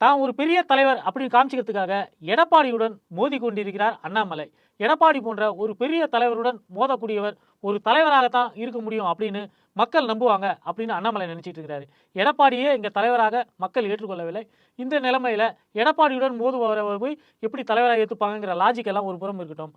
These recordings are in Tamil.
தான் ஒரு பெரிய தலைவர் அப்படின்னு காமிச்சிக்கிறதுக்காக எடப்பாடியுடன் மோதி கொண்டிருக்கிறார் அண்ணாமலை. எடப்பாடி போன்ற ஒரு பெரிய தலைவருடன் மோதக்கூடியவர் ஒரு தலைவராகத்தான் இருக்க முடியும் அப்படின்னு மக்கள் நம்புவாங்க அப்படின்னு அண்ணாமலை நினைச்சிட்டு இருக்கிறாரு எடப்பாடியே இங்கே தலைவராக மக்கள் ஏற்றுக்கொள்ளவில்லை. இந்த நிலைமையில எடப்பாடியுடன் மோதுபவரை போய் எப்படி தலைவராக ஏற்றுப்பாங்கங்கிற லாஜிக் எல்லாம் ஒரு புறம் இருக்கட்டும்.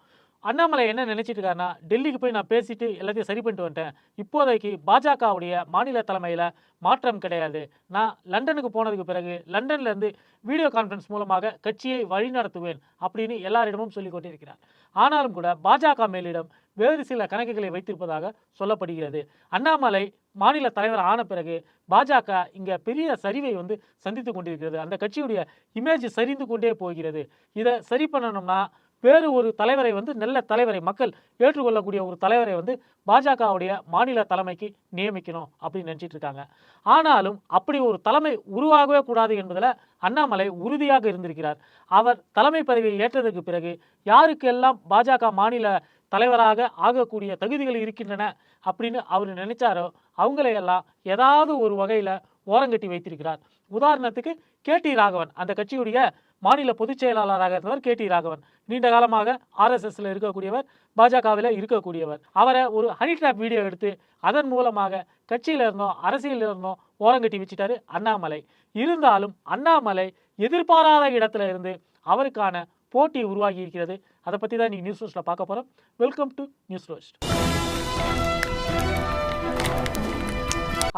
அண்ணாமலை என்ன நினைச்சிட்டு இருக்காருன்னா டெல்லிக்கு போய் நான் பேசிட்டு எல்லாத்தையும் சரி பண்ணிட்டு வந்துட்டேன். இப்போதைக்கு பாஜகவுடைய மாநில தலைமையில் மாற்றம் கிடையாது. நான் லண்டனுக்கு போனதுக்கு பிறகு லண்டன்லேருந்து வீடியோ கான்ஃபரன்ஸ் மூலமாக கட்சியை வழிநடத்துவேன் அப்படின்னு எல்லாரிடமும் சொல்லிக் கொண்டிருக்கிறார். ஆனாலும் கூட பாஜக மேலிடம் வேறு சில கணக்குகளை வைத்திருப்பதாக சொல்லப்படுகிறது. அண்ணாமலை மாநில தலைவர் ஆன பிறகு பாஜக இங்கே பெரிய சரிவை வந்து சந்தித்து கொண்டிருக்கிறது. அந்த கட்சியுடைய இமேஜ் சரிந்து கொண்டே போகிறது. இதை சரி பண்ணணும்னா வேறு ஒரு தலைவரை வந்து நல்ல தலைவரை மக்கள் ஏற்றுக்கொள்ளக்கூடிய ஒரு தலைவரை வந்து பாஜகவுடைய மாநில தலைமைக்கு நியமிக்கணும் அப்படின்னு நினச்சிட்டு இருக்காங்க. ஆனாலும் அப்படி ஒரு தலைமை உருவாகவே கூடாது என்பதில் அண்ணாமலை உறுதியாக இருந்திருக்கிறார். அவர் தலைமை பதவியை ஏற்றதற்கு பிறகு யாருக்கெல்லாம் பாஜக மாநில தலைவராக ஆகக்கூடிய தகுதிகள் இருக்கின்றன அப்படின்னு அவர் நினைச்சாரோ அவங்களையெல்லாம் ஏதாவது ஒரு வகையில் ஓரங்கட்டி வைத்திருக்கிறார். உதாரணத்துக்கு கே டி ராகவன் அந்த கட்சியுடைய மாநில பொதுச் செயலாளராக இருந்தவர் கே டி ராகவன். நீண்ட காலமாக ஆர்எஸ்எஸ்ல இருக்கக்கூடியவர் பாஜகவில் இருக்கக்கூடியவர். அவரை ஒரு ஹனி ட்ராப் வீடியோ எடுத்து அதன் மூலமாக கட்சியில இருந்தோம் அரசியலில் இருந்தோம் ஓரங்கட்டி வச்சுட்டாரு அண்ணாமலை. இருந்தாலும் அண்ணாமலை எதிர்பாராத இடத்துல இருந்து அவருக்கான போட்டி உருவாகி இருக்கிறது. அதை பற்றி தான் நீங்கள் நியூஸ் ரோஸ்ட்டில் பார்க்க போகிறோம் வெல்கம் டு நியூஸ் ரோஸ்ட்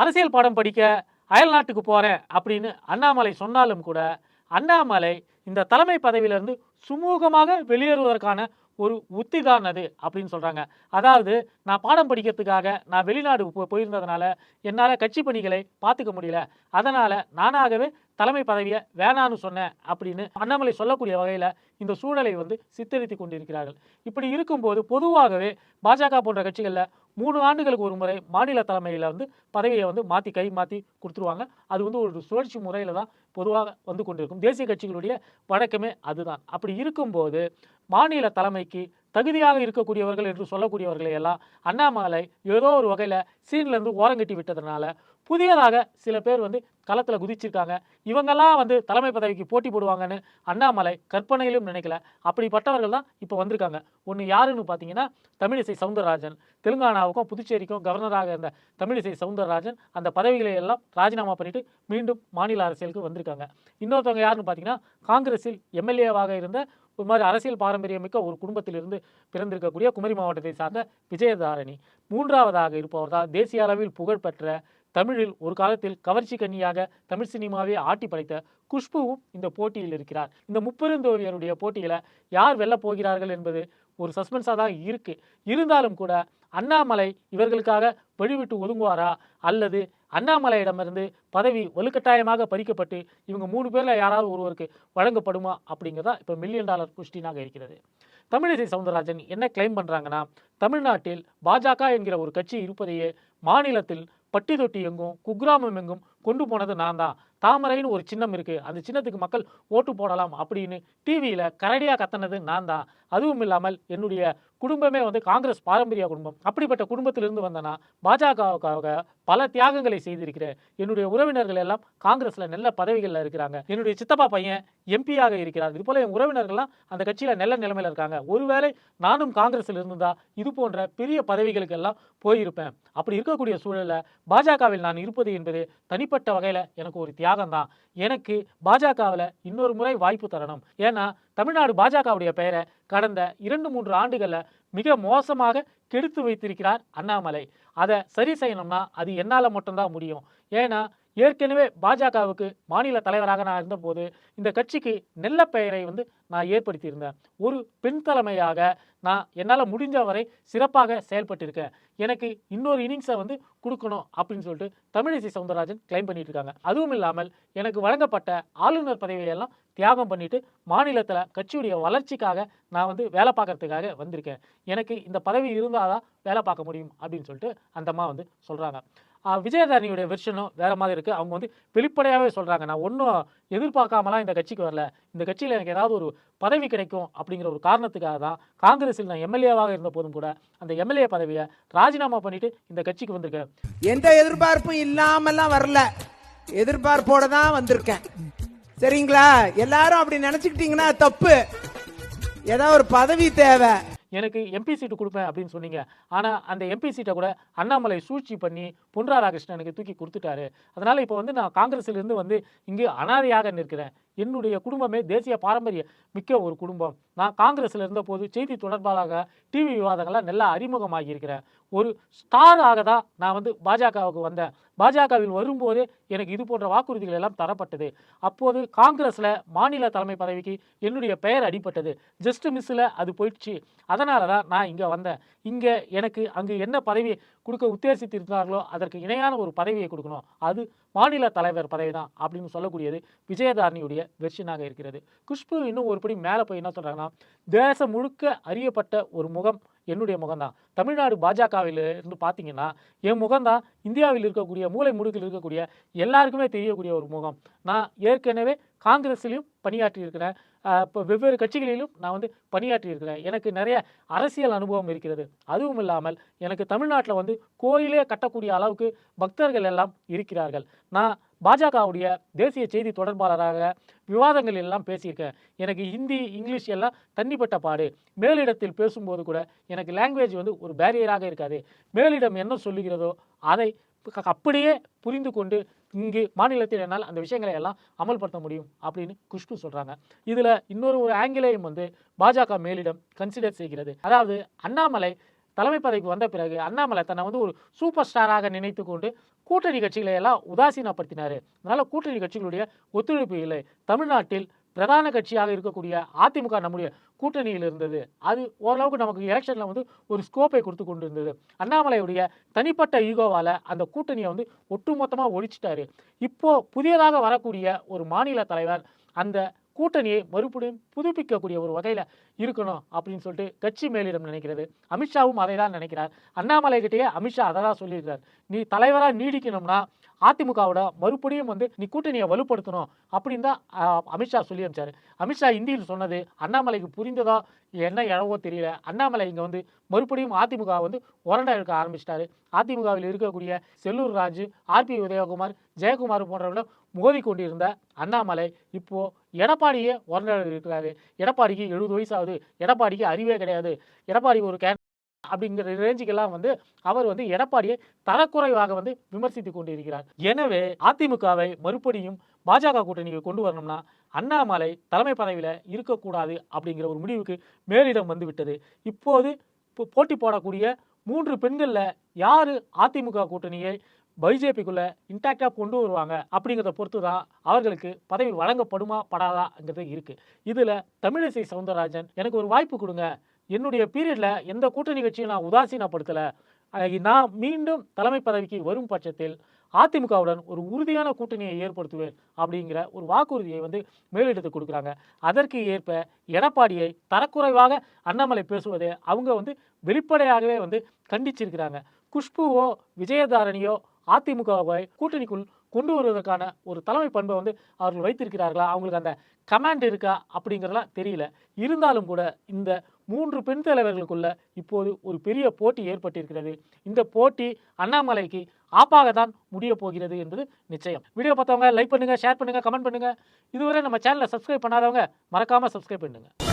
அரசியல் பாடம் படிக்க அயல்நாட்டுக்கு போகிறேன் அப்படின்னு அண்ணாமலை சொன்னாலும் கூட அண்ணாமலை இந்த தலைமை பதவியிலிருந்து சுமூகமாக வெளியேறுவதற்கான ஒரு உத்தி தான் அது அப்படின்னு சொல்கிறாங்க அதாவது நான் பாடம் படிக்கிறதுக்காக நான் வெளிநாடு போ- போயிருந்ததுனால என்னால் கட்சி பணிகளை பார்த்துக்க முடியல. அதனால் நானாகவே தலைமை பதவியை வேணான்னு சொன்னேன் அப்படின்னு அண்ணாமலை சொல்லக்கூடிய வகையில் இந்த சூழலை வந்து சித்தரித்து கொண்டிருக்கிறார்கள். இப்படி இருக்கும்போது பொதுவாகவே பாஜக போன்ற கட்சிகளில் மூணு ஆண்டுகளுக்கு ஒரு முறை மாநில தலைமையில் வந்து பதவியை வந்து மாற்றி கை மாற்றி கொடுத்துருவாங்க. அது வந்து ஒரு சுழற்சி முறையில் தான் பொதுவாக வந்து கொண்டிருக்கும். தேசிய கட்சிகளுடைய வழக்கமே அதுதான். அப்படி இருக்கும்போது மாநில தலைமைக்கு தகுதியாக இருக்கக்கூடியவர்கள் என்று சொல்லக்கூடியவர்களை எல்லாம் அண்ணாமலை ஏதோ ஒரு வகையில் சீன்லேருந்து ஓரங்கட்டி விட்டதுனால புதியதாக சில பேர் வந்து களத்தில் குதிச்சிருக்காங்க. இவங்கெல்லாம் வந்து தலைமை பதவிக்கு போட்டி போடுவாங்கன்னு அண்ணாமலை கற்பனையிலும் நினைக்கல. அப்படிப்பட்டவர்கள் தான் இப்போ வந்திருக்காங்க. ஒன்று யாருன்னு பார்த்தீங்கன்னா தமிழிசை சவுந்தரராஜன். தெலுங்கானாவுக்கும் புதுச்சேரிக்கும் கவர்னராக இருந்த தமிழிசை சவுந்தரராஜன் அந்த பதவிகளை எல்லாம் ராஜினாமா பண்ணிட்டு மீண்டும் மாநில அரசியலுக்கு வந்திருக்காங்க. இன்னொருத்தவங்க யாருன்னு பார்த்தீங்கன்னா காங்கிரஸில் எம்எல்ஏவாக இருந்த ஒரு மாதிரி அரசியல் பாரம்பரியமிக்க ஒரு குடும்பத்திலிருந்து பிறந்திருக்கக்கூடிய குமரி மாவட்டத்தை சார்ந்த விஜயதாரணி. மூன்றாவதாக இருப்பவர் தான் தேசிய அளவில் புகழ்பெற்ற தமிழில் ஒரு காலத்தில் கவர்ச்சி கன்னியாக தமிழ் சினிமாவை ஆட்டி படைத்த குஷ்புவும் இந்த போட்டியில் இருக்கிறார். இந்த முப்பெருந்தோவியருடைய போட்டியில் யார் வெல்ல போகிறார்கள் என்பது ஒரு சஸ்பென்ஸாக தான் இருக்கு. இருந்தாலும் கூட அண்ணாமலை இவர்களுக்காக வழிவிட்டு ஒதுங்குவாரா? அல்லது அண்ணாமலையிடமிருந்து பதவி வலுக்கட்டாயமாக பறிக்கப்பட்டு இவங்க மூணு பேரில் யாராவது ஒருவருக்கு வழங்கப்படுமா அப்படிங்கிறதா இப்போ மில்லியன் டாலர் கொஸ்டினாக இருக்கிறது. தமிழிசை சவுந்தரராஜன் என்ன கிளைம் பண்ணுறாங்கன்னா தமிழ்நாட்டில் பாஜக என்கிற ஒரு கட்சி இருப்பதையே மாநிலத்தில் பட்டி தொட்டி எங்கும் குக்கிராமம் எங்கும் கொண்டு போனது நான் தான் தாமரைன்னு ஒரு சின்னம் இருக்குது அந்த சின்னத்துக்கு மக்கள் ஓட்டு போடலாம் அப்படின்னு டிவியில் கரடியாக கத்தனது நான் தான். அதுவும் இல்லாமல் என்னுடைய குடும்பமே வந்து காங்கிரஸ் பாரம்பரிய குடும்பம். அப்படிப்பட்ட குடும்பத்திலிருந்து வந்தேன்னா பாஜகவுக்காக பல தியாகங்களை செய்திருக்கிறேன். என்னுடைய உறவினர்கள் எல்லாம் காங்கிரஸில் நல்ல பதவிகளில் இருக்கிறாங்க. என்னுடைய சித்தப்பா பையன் எம்பியாக இருக்கிறார். இதுபோல என் உறவினர்கள்லாம் அந்த கட்சியில் நல்ல நிலைமையில் இருக்காங்க. ஒருவேளை நானும் காங்கிரஸில் இருந்திருந்தா இது போன்ற பெரிய பதவிகளுக்கு எல்லாம் போயிருப்பேன். அப்படி இருக்கக்கூடிய சூழலில் பாஜகவில் நான் இருப்பது என்பது தனிப்பட்ட வகையில் எனக்கு ஒரு தியாகம் தான் எனக்கு பாஜகவில் இன்னொரு முறை வாய்ப்பு தரணும். ஏன்னா தமிழ்நாடு பாஜகவுடைய பெயரை கடந்த இரண்டு மூன்று ஆண்டுகளில் மிக மோசமாக கெடுத்து வைத்திருக்கிறார் அண்ணாமலை. அதை சரி செய்யணும்னா அது என்னால் மட்டும்தான் முடியும். ஏன்னா ஏற்கனவே பாஜகவுக்கு மாநில தலைவராக நான் இருந்தபோது இந்த கட்சிக்கு நல்ல பெயரை வந்து நான் ஏற்படுத்தியிருந்தேன். ஒரு பெண் தலைமையாக நான் என்னால் முடிஞ்ச வரை சிறப்பாக செயல்பட்டிருக்கேன். எனக்கு இன்னொரு இன்னிங்ஸை வந்து கொடுக்கணும் அப்படின்னு சொல்லிட்டு தமிழிசை சவுந்தரராஜன் கிளைம் பண்ணிட்டு இருக்காங்க அதுவும் இல்லாமல் எனக்கு வழங்கப்பட்ட ஆளுநர் பதவியெல்லாம் தியாகம் பண்ணிட்டு மாநிலத்தில் கட்சியுடைய வளர்ச்சிக்காக நான் வந்து வேலை பார்க்கறதுக்காக வந்திருக்கேன். எனக்கு இந்த பதவி இருந்தால் தான் வேலை பார்க்க முடியும் அப்படின்னு சொல்லிட்டு அந்தம்மா வந்து சொல்கிறாங்க விஜயதாரணியுடைய வெர்ஷனும் வேற மாதிரி இருக்குது அவங்க வந்து வெளிப்படையாகவே சொல்கிறாங்க நான் ஒன்றும் எதிர்பார்க்காமலாம் இந்த கட்சிக்கு வரல. இந்த கட்சியில் எனக்கு ஏதாவது ஒரு பதவி கிடைக்கும் அப்படிங்கிற ஒரு காரணத்துக்காக தான் காங்கிரஸில் நான் எம்எல்ஏவாக இருந்த போதும் கூட அந்த எம்எல்ஏ பதவியை ராஜினாமா பண்ணிட்டு இந்த கட்சிக்கு வந்திருக்கேன். எந்த எதிர்பார்ப்பும் இல்லாமலாம் வரல. எதிர்பார்ப்போட தான் வந்திருக்கேன். சரிங்களா? எல்லாரும் அப்படி நினைச்சுக்கிட்டீங்கன்னா தப்பு. ஏதாவது ஒரு பதவி தேவை. எனக்கு எம்பி சீட்டு கொடுப்பேன் அப்படின்னு சொன்னீங்க. ஆனால் அந்த எம்பி சீட்டை கூட அண்ணாமலை சூழ்ச்சி பண்ணி பொன் ராதாகிருஷ்ணனுக்கு தூக்கி கொடுத்துட்டாரு. அதனால் இப்போ வந்து நான் காங்கிரஸிலிருந்து வந்து இங்கு அனாதையாக நிற்கிறேன். என்னுடைய குடும்பமே தேசிய பாரம்பரிய மிக்க ஒரு குடும்பம். நான் காங்கிரஸில் இருந்தபோது செய்தி தொடர்பாளராக டிவி விவாதங்கள்லாம் நல்லா அறிமுகமாகியிருக்கிறேன். ஒரு ஸ்டாராக தான் நான் வந்து பாஜகவுக்கு வந்தேன். பாஜகவில் வரும்போதே எனக்கு இது போன்ற வாக்குறுதிகள் எல்லாம் தரப்பட்டது. அப்போது காங்கிரஸில் மாநில தலைமை பதவிக்கு என்னுடைய பெயர் அடிப்பட்டது ஜஸ்ட் மிஸ்ஸில் அது போயிடுச்சு. அதனால தான் நான் இங்கே வந்தேன். இங்கே எனக்கு அங்கு என்ன பதவி கொடுக்க உத்தேசித்திருந்தார்களோ அதற்கு இணையான ஒரு பதவியை கொடுக்கணும். அது மாநில தலைவர் பதவி தான் அப்படின்னு சொல்லக்கூடியது விஜயதாரணியுடைய வெர்ஷனாக இருக்கிறது. குஷ்பு இன்னும் ஒரு படி மேலே போய் என்ன சொல்கிறாங்கன்னா தேசம் முழுக்க அறியப்பட்ட ஒரு முகம் என்னுடைய முகம்தான். தமிழ்நாடு பாஜகவில் இருந்து பார்த்தீங்கன்னா என் முகம்தான் இந்தியாவில் இருக்கக்கூடிய மூலை முடுக்கில் இருக்கக்கூடிய எல்லாருக்குமே தெரியக்கூடிய ஒரு முகம். நான் ஏற்கனவே காங்கிரஸ்லையும் பணியாற்றி இருக்கிறேன் இப்போ வெவ்வேறு கட்சிகளிலும் நான் வந்து பணியாற்றி இருக்கிறேன் எனக்கு நிறைய அரசியல் அனுபவம் இருக்கிறது. அதுவும் இல்லாமல் எனக்கு தமிழ்நாட்டில் வந்து கோயிலே கட்டக்கூடிய அளவுக்கு பக்தர்கள் எல்லாம் இருக்கிறார்கள். நான் பாஜகவுடைய தேசிய செய்தி தொடர்பாளராக விவாதங்கள் எல்லாம் பேசியிருக்கேன். எனக்கு ஹிந்தி இங்கிலீஷ் எல்லாம் தண்ணிப்பட்ட பாடு. மேலிடத்தில் பேசும்போது கூட எனக்கு லாங்குவேஜ் வந்து ஒரு பேரியராக இருக்காது. மேலிடம் என்ன சொல்லுகிறதோ அதை அப்படியே புரிந்து கொண்டு இங்கு மாநிலத்தில் என்னால் அந்த விஷயங்களை எல்லாம் அமல்படுத்த முடியும் அப்படின்னு குஷ்பு சொல்கிறாங்க இதில் இன்னொரு ஒரு ஆங்கிலேயும் வந்து பாஜக மேலிடம் கன்சிடர் செய்கிறது. அதாவது அண்ணாமலை தலைமை பதவிக்கு வந்த பிறகு அண்ணாமலை தன்னை வந்து ஒரு சூப்பர் ஸ்டாராக நினைத்து கொண்டு கூட்டணி கட்சிகளை எல்லாம் உதாசீனப்படுத்தினார். அதனால் கூட்டணி கட்சிகளுடைய ஒத்துழைப்பு இல்லை. தமிழ்நாட்டில் பிரதான கட்சியாக இருக்கக்கூடிய அதிமுக நம்முடைய கூட்டணியில் இருந்தது. அது ஓரளவுக்கு நமக்கு எலெக்ஷனில் வந்து ஒரு ஸ்கோப்பை கொடுத்து கொண்டு இருந்தது அண்ணாமலையுடைய தனிப்பட்ட ஈகோவால் அந்த கூட்டணியை வந்து ஒட்டுமொத்தமாக ஒழிச்சிட்டாரு. இப்போது புதியதாக வரக்கூடிய ஒரு மாநில தலைவர் அந்த கூட்டணியை மறுபடியும் புதுப்பிக்கக்கூடிய ஒரு வகையில் இருக்கணும் அப்படின்னு சொல்லிட்டு கட்சி மேலிடம் நினைக்கிறது. அமித்ஷாவும் அதை தான் நினைக்கிறார். அண்ணாமலை கிட்டேயே அமித்ஷா அதை தான் சொல்லியிருக்கார். நீ தலைவராக நீடிக்கணும்னா அதிமுகவோட மறுபடியும் வந்து நீ கூட்டணியை வலுப்படுத்தணும் அப்படின்னு தான் அமித்ஷா சொல்லி அனுப்பிச்சாரு. அமித்ஷா இந்தியில் சொன்னது அண்ணாமலைக்கு புரிந்ததா என்ன இழவோ தெரியல. அண்ணாமலை இங்கே வந்து மறுபடியும் அதிமுக வந்து உரண்டா எடுக்க ஆரம்பிச்சிட்டாரு. அதிமுகவில் இருக்கக்கூடிய செல்லூர் ராஜு ஆர்பி உதயகுமார் ஜெயக்குமார் போன்றவர்களும் மோதி கொண்டிருந்த அண்ணாமலை இப்போ எடப்பாடியே உரண்டை இருக்கிறாரு எடப்பாடிக்கு எழுபது வயசு ஆகுது. எடப்பாடிக்கு அறிவே கிடையாது. எடப்பாடி ஒரு கே அப்படிங்கிற ரேஞ்சுக்கெல்லாம் வந்து அவர் வந்து எடப்பாடியை தரக்குறைவாக வந்து விமர்சித்து கொண்டிருக்கிறார். எனவே அதிமுகவை மறுபடியும் பாஜக கூட்டணிக்கு கொண்டு வரணும்னா அண்ணாமலை தலைமை பதவியில் இருக்கக்கூடாது அப்படிங்கிற ஒரு முடிவுக்கு மேலிடம் வந்துவிட்டது. இப்போது இப்போ போட்டி போடக்கூடிய மூன்று பெண்களில் யார் அதிமுக கூட்டணியை பிஜேபிக்குள்ள இன்டாக்டாக கொண்டு வருவாங்க அப்படிங்கிறத பொறுத்து தான் அவர்களுக்கு பதவி வழங்கப்படுமா படாதாங்கிறது இருக்குது இதில் தமிழிசை சவுந்தரராஜன் எனக்கு ஒரு வாய்ப்பு கொடுங்க. என்னுடைய பீரியடில் எந்த கூட்டணி கட்சியும் நான் உதாசீனப்படுத்தலை. நான் மீண்டும் தலைமை பதவிக்கு வரும் பட்சத்தில் அதிமுகவுடன் ஒரு உறுதியான கூட்டணியை ஏற்படுத்துவேன் அப்படிங்கிற ஒரு வாக்குறுதியை வந்து மேலிடத்து கொடுக்குறாங்க. அதற்கு ஏற்ப எடப்பாடியை தரக்குறைவாக அண்ணாமலை பேசுவதை அவங்க வந்து வெளிப்படையாகவே வந்து கண்டிச்சிருக்கிறாங்க. குஷ்புவோ விஜயதாரணியோ அதிமுகவை கூட்டணிக்குள் கொண்டு வருவதற்கான ஒரு தலைமை பண்பை வந்து அவர்கள் வைத்திருக்கிறார்களா? அவங்களுக்கு அந்த கமாண்ட் இருக்கா அப்படிங்கிறதெல்லாம் தெரியல. இருந்தாலும் கூட இந்த மூன்று பெண் தலைவர்களுக்குள்ள இப்போது ஒரு பெரிய போட்டி ஏற்பட்டிருக்கிறது. இந்த போட்டி அண்ணாமலைக்கு ஆப்பாக தான் முடிய போகிறது என்பது நிச்சயம். வீடியோ பார்த்தவங்க லைக் பண்ணுங்க ஷேர் பண்ணுங்க கமெண்ட் பண்ணுங்க. இதுவரை நம்ம சேனலை சப்ஸ்கிரைப் பண்ணாதவங்க மறக்காம சப்ஸ்கிரைப் பண்ணுங்க